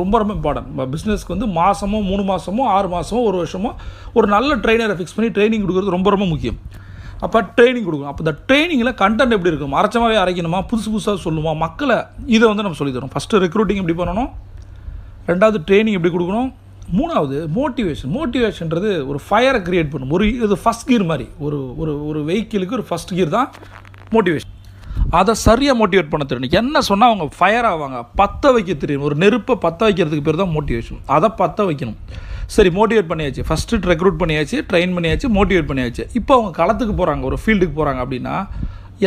ரொம்ப ரொம்ப இம்பார்ட்டன்ட் பிஸ்னஸ்க்கு வந்து மாதமோ மூணு மாதமோ ஆறு மாதமோ ஒரு வருஷமோ ஒரு நல்ல ட்ரைனரை ஃபிக்ஸ் பண்ணி ட்ரைனிங் கொடுக்குறது ரொம்ப ரொம்ப முக்கியம். அப்போ ட்ரைனிங் கொடுக்கணும். அப்போ இந்த ட்ரைனிங்கில் கண்டென்ட் எப்படி இருக்கும்? அரைச்சமாகவே அரைக்கணுமா? புதுசு புதுசாக சொல்லுமா? மக்களை இதை வந்து நம்ம சொல்லி தரோம் ஃபஸ்ட்டு ரெக்ரூட்டிங் எப்படி பண்ணணும்? ரெண்டாவது ட்ரைனிங் எப்படி கொடுக்கணும்? மூணாவது மோட்டிவேஷன் மோட்டிவேஷன்றது ஒரு ஃபயரை கிரியேட் பண்ணும். ஒரு இது ஃபஸ்ட் கியர் மாதிரி. ஒரு ஒரு ஒரு வெஹிக்கிளுக்கு ஒரு ஃபஸ்ட் கியர் தான் மோட்டிவேஷன் அதை சரியாக மோட்டிவேட் பண்ண தெரியணும் என்ன சொன்னால் அவங்க ஃபயர் ஆவாங்க. பற்ற வைக்க தெரியும். ஒரு நெருப்பை பற்ற வைக்கிறதுக்கு பேர் தான் மோட்டிவேஷன் அதை பற்ற வைக்கணும். சரி மோட்டிவேட் பண்ணியாச்சு. ஃபஸ்ட்டு ரெக்ரூட் பண்ணியாச்சு ட்ரெயின் பண்ணியாச்சு மோட்டிவேட் பண்ணியாச்சு. இப்போ அவங்க களத்துக்கு போகிறாங்க ஒரு ஃபீல்டுக்கு போகிறாங்க அப்படின்னா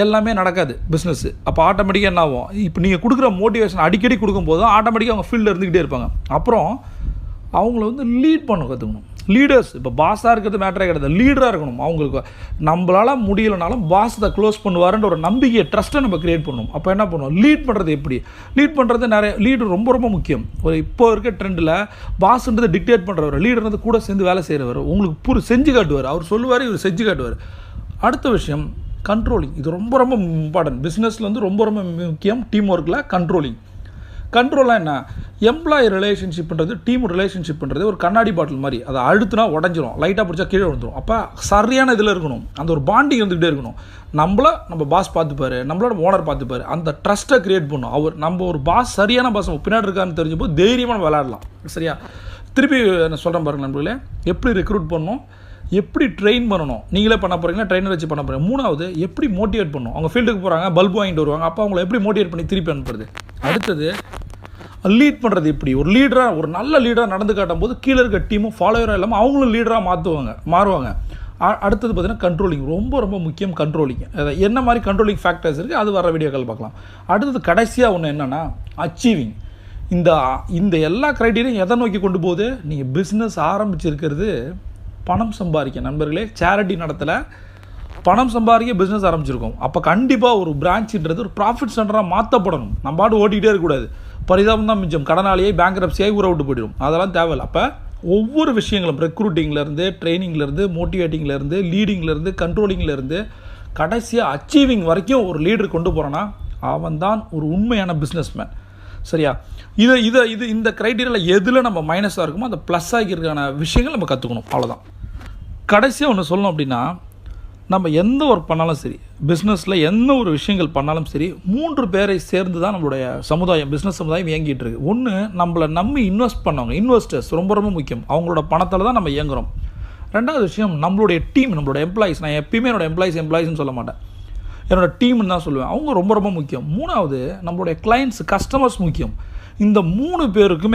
எல்லாமே நடக்காது. பிஸ்னஸ்ஸு அப்போ ஆட்டோமேட்டிக்காக என்ன ஆகும்? இப்போ நீங்கள் கொடுக்குற மோட்டிவேஷன் அடிக்கடி கொடுக்கும்போது ஆட்டோமேட்டிக்காக அவங்க ஃபீல்டில் இருந்துக்கிட்டே இருப்பாங்க. அப்புறம் அவங்கள வந்து லீட் பண்ண கற்றுக்கணும் லீடர்ஸ் இப்போ பாஸாக இருக்கிறது மேட்டரே கிடையாது. லீடராக இருக்கணும். அவங்களுக்கு நம்மளால் முடியலனாலும் பாஸ் அதை க்ளோஸ் பண்ணுவாருன்ற ஒரு நம்பிக்கையை ட்ரஸ்ட்டை நம்ம கிரியேட் பண்ணணும். அப்போ என்ன பண்ணுவோம்? லீட் பண்ணுறது எப்படி? லீட் பண்ணுறது நிறைய லீடர் ரொம்ப ரொம்ப முக்கியம். ஒரு இப்போ இருக்க ட்ரெண்டில் பாஸ்ன்றது டிக்டேட் பண்ணுறவர் லீடர்ன்றது கூட சேர்ந்து வேலை செய்கிறவர் உங்களுக்கு புரி செஞ்சு காட்டுவார். அவர் சொல்லுவார் இவர் செஞ்சு காட்டுவார். அடுத்த விஷயம் கண்ட்ரோலிங் இது ரொம்ப ரொம்ப இம்பார்ட்டன்ட் பிஸ்னஸில் வந்து ரொம்ப ரொம்ப முக்கியம். டீம் ஒர்க்கில் கண்ட்ரோலிங் கண்ட்ரோலாக என்ன? எம்ப்ளாயி ரிலேஷன்ஷிப்ன்றது டீம் ரிலேஷன்ஷிப்ன்றது ஒரு கண்ணாடி பாட்டில் மாதிரி. அதை அழுத்துனா உடஞ்சிரும். லைட்டாக பிடிச்சா கீழே விழுந்துடும் அப்போ சரியான இதில் இருக்கணும். அந்த ஒரு பாண்டிங் இருந்துகிட்டே இருக்கணும். நம்மள நம்ம பாஸ் பார்த்துப்பார். நம்மளோட ஓனர் பார்த்துப்பாரு. அந்த ட்ரஸ்ட்டை க்ரியேட் பண்ணும். அவர் நம்ம ஒரு பாஸ் சரியான பாஸ் நம்ம பின்னாடி இருக்கான்னு தெரிஞ்சப்போ தைரியமாக நம்ம விளையாடலாம். சரியா? திருப்பி நான் சொல்கிறேன் பாருங்க நண்பர்களே. எப்படி ரெக்ரூட் பண்ணணும்? எப்படி ட்ரெயின் பண்ணணும்? நீங்களே பண்ண போகிறீங்கன்னா ட்ரெயினர் வச்சு பண்ண போகிறீங்க மூணாவது எப்படி மோட்டிவேட் பண்ணணும்? அவங்க ஃபீல்டுக்கு போகிறாங்க பல்பு வாங்கிட்டு வருவாங்க. அப்போ அவங்கள எப்படி மோட்டிவேட் பண்ணி திருப்பி அனுப்புறது? அடுத்தது லீட் பண்ணுறது எப்படி? ஒரு லீடராக ஒரு நல்ல லீடராக நடந்து காட்டும் போது கீழே இருக்க டீமும் ஃபாலோவராக இல்லாமல் அவங்களும் லீடராக மாற்றுவாங்க மாறுவாங்க. அடுத்தது பார்த்தீங்கன்னா கண்ட்ரோலிங் ரொம்ப ரொம்ப முக்கியம் கண்ட்ரோலிங் என்ன மாதிரி கண்ட்ரோலிங் ஃபேக்டர்ஸ் இருக்குது அது வர வீடியோக்கள் பார்க்கலாம். அடுத்தது கடைசியாக ஒன்று என்னென்னா அச்சீவிங் இந்த இந்த எல்லா க்ரைட்டீரியும் எதை நோக்கி கொண்டு போகுது? நீங்கள் பிஸ்னஸ் ஆரம்பிச்சிருக்கிறது பணம் சம்பாதிக்க. நண்பர்களே சேரிட்டி நடத்தலை பணம் சம்பாதிக்க பிஸ்னஸ் ஆரம்பிச்சிருக்கோம். அப்போ கண்டிப்பாக ஒரு பிரான்ச்சுன்றது ஒரு ப்ராஃபிட் சென்டராக மாற்றப்படணும் நம்ம பாட்டு ஓட்டிகிட்டே இருக்கக்கூடாது. பரிதாபம் தான் மிஞ்சம். கடனாளியை பேங்க் ரப்சியாகி ஊற விட்டு போயிடும். அதெல்லாம் தேவையில்ல. அப்போ ஒவ்வொரு விஷயங்களும் ரெக்ரூட்டிங்லேருந்து ட்ரைனிங்லேருந்து மோட்டிவேட்டிங்லேருந்து லீடிங்லேருந்து கண்ட்ரோலிங்லேருந்து கடைசியாக அச்சீவிங் வரைக்கும் ஒரு லீடர் கொண்டு போகிறான்னா அவன் தான் ஒரு உண்மையான பிஸ்னஸ்மேன் சரியா? இதை இதை இது இந்த க்ரைட்டீரியாவில் எதில் நம்ம மைனஸாக இருக்குமோ அந்த ப்ளஸ் ஆகியிருக்கான விஷயங்கள் நம்ம கற்றுக்கணும் அவ்வளோதான் கடைசியாக ஒன்று சொல்லணும் அப்படின்னா நம்ம எந்த ஒர்க் பண்ணாலும் சரி பிஸ்னஸில் எந்த ஒரு விஷயங்கள் பண்ணாலும் சரி மூன்று பேரை சேர்ந்து தான் நம்மளுடைய சமுதாயம் பிஸ்னஸ் சமுதாயம் இயங்கிட்டு இருக்கு. ஒன்று நம்மளை நம்பி இன்வெஸ்ட் பண்ணவங்க இன்வெஸ்டர்ஸ் ரொம்ப ரொம்ப முக்கியம். அவங்களோட பணத்தில் தான் நம்ம இயங்குகிறோம் ரெண்டாவது விஷயம் நம்மளுடைய டீம் நம்மளோட எம்ப்ளாயிஸ் நான் எப்பயுமே என்னோட எம்ப்ளாயிஸ் எம்ப்ளாயிஸ்னு சொல்ல மாட்டேன். என்னோட டீம்னு தான் சொல்லுவேன். அவங்க ரொம்ப ரொம்ப முக்கியம். மூணாவது நம்மளுடைய கிளைண்ட்ஸ் கஸ்டமர்ஸ் முக்கியம். இந்த மூணு பேருக்குமே